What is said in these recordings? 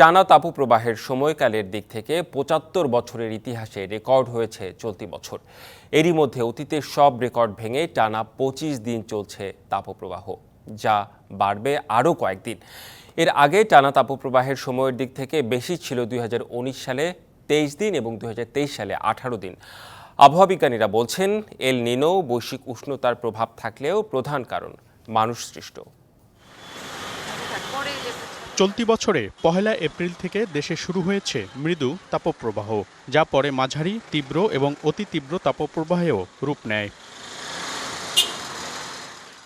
টানা তাপপ্রবাহের সময়কালের দিক থেকে পঁচাত্তর বছরের ইতিহাসে রেকর্ড হয়েছে চলতি বছর। এরই মধ্যে অতীতের সব রেকর্ড ভেঙে টানা পঁচিশ দিন চলছে তাপপ্রবাহ যা বাড়বে আরও কয়েকদিন। এর আগে টানা তাপপ্রবাহের সময়ের দিক থেকে বেশি ছিল দুই হাজার উনিশ সালে তেইশ দিন এবং দুই হাজার তেইশ সালে আঠারো দিন। আবহাওয়া বিজ্ঞানীরা বলছেন, এল নিনো বৈশ্বিক উষ্ণতার প্রভাব থাকলেও প্রধান কারণ মানুষ সৃষ্ট। চলতি বছরে পহেলা এপ্রিল থেকে দেশে শুরু হয়েছে মৃদু তাপপ্রবাহ, যা পরে মাঝারি, তীব্র এবং অতি তীব্র তাপপ্রবাহেও রূপ নেয়।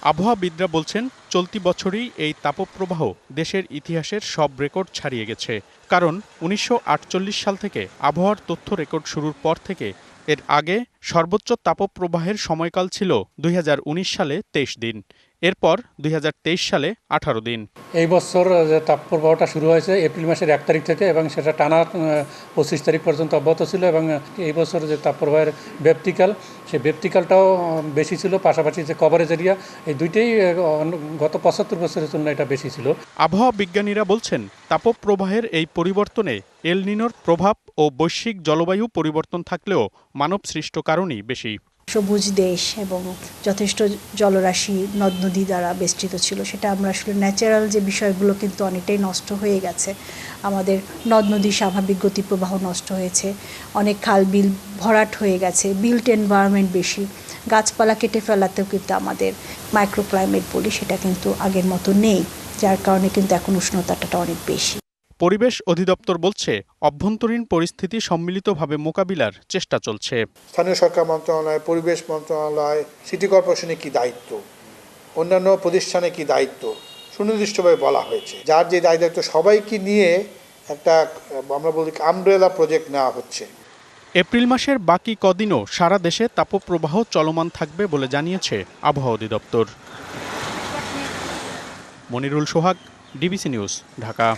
আবহাওয়াবিদরা বলছেন, চলতি বছরই এই তাপপ্রবাহ দেশের ইতিহাসের সব রেকর্ড ছাড়িয়ে গেছে। কারণ, উনিশশো আটচল্লিশ সাল থেকে আবহাওয়ার তথ্য রেকর্ড শুরুর পর থেকে এর আগে সর্বোচ্চ তাপপ্রবাহের সময়কাল ছিল দুই হাজার উনিশ সালে তেইশ দিন। এরপর দুই হাজার তেইশ সালে আঠারো দিন। এই বছর যে তাপপ্রবাহটা শুরু হয়েছে এপ্রিল মাসের এক তারিখ থেকে এবং সেটা টানা পঁচিশ তারিখ পর্যন্ত অব্যাহত ছিল এবং এই বছর যে তাপপ্রবাহের ব্যক্তিকাল সেই ব্যক্তিকালটাও বেশি ছিল। পাশাপাশি যে কভারেজ এরিয়া এই দুইটাই গত পঁচাত্তর বছরের জন্য এটা বেশি ছিল। আবহাওয়া বিজ্ঞানীরা বলছেন তাপপ্রবাহের এই পরিবর্তনে এলনিনোর প্রভাব ও বৈশ্বিক জলবায়ু পরিবর্তন থাকলেও মানব সৃষ্ট কারণই বেশি। সবুজ দেশ এবং যথেষ্ট জলরাশি নদ নদী দ্বারা বেষ্টিত ছিল, সেটা আমরা আসলে ন্যাচারাল যে বিষয়গুলো কিন্তু অনেকটাই নষ্ট হয়ে গেছে। আমাদের নদ নদীর স্বাভাবিক গতিপ্রবাহ নষ্ট হয়েছে, অনেক খাল বিল ভরাট হয়ে গেছে বিল্ট এনভায়রনমেন্ট বেশি, গাছপালা কেটে ফেলাতেও কিন্তু আমাদের মাইক্রোক্লাইমেট বলি সেটা কিন্তু আগের মতো নেই, যার কারণে কিন্তু এখন উষ্ণতাটা অনেক বেশি। পরিবেশ অধিদপ্তর বলছে অভ্যন্তরীণ পরিস্থিতি সম্মিলিতভাবে মোকাবিলার চেষ্টা চলছে। স্থানীয় সরকার মন্ত্রণালয় পরিবেশ মন্ত্রণালয় সিটি কর্পোরেশনে কি দায়িত্ব? অন্যান্য প্রতিষ্ঠানে কি দায়িত্ব? সুনির্দিষ্টভাবে বলা হয়েছে। যার যে দায় দায়িত্ব সবাইকে নিয়ে একটা আমরা বলি আমব্রেলা প্রজেক্ট নেওয়া হচ্ছে। এপ্রিল মাসের বাকি কদিনও সারা দেশে তাপপ্রবাহ চলমান থাকবে বলে জানিয়েছে আবহাওয়া অধিদপ্তর। Monirul Sohag DBC news Dhaka.